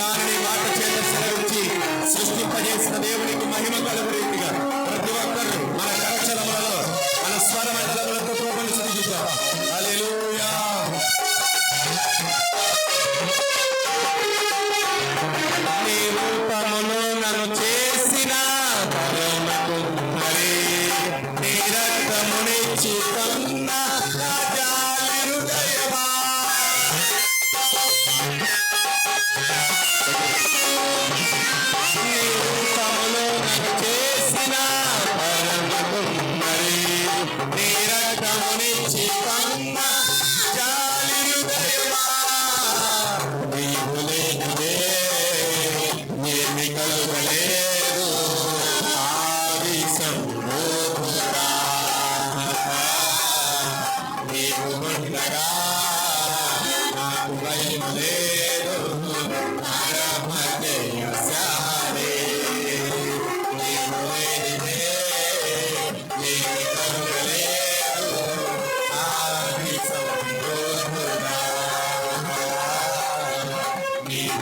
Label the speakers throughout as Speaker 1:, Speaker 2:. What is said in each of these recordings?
Speaker 1: దానిని మాట చేత సెలవిచ్చి సృష్టింపజేసిన దేవునికి మహిమ కలుగురీతిగా ప్రతి ఒక్కరు మన కరచలములలో మన స్వరమండలములతో ప్రభుని స్థితిద్దాం అలెలుయా చిన్న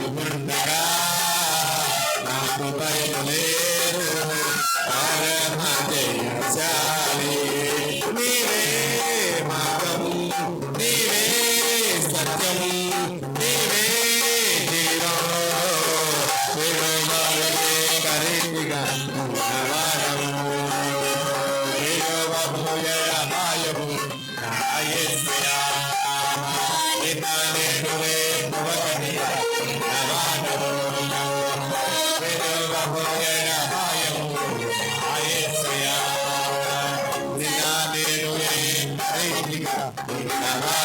Speaker 1: నాగుండరా నాకు పరిమలే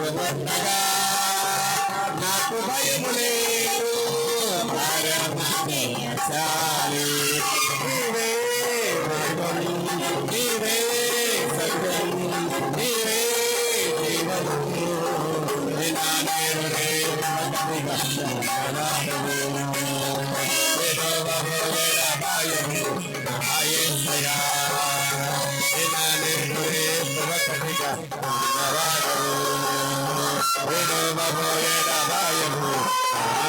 Speaker 1: ఉండగా నాకు భయము లేదు Baba Boy and Abaya Group.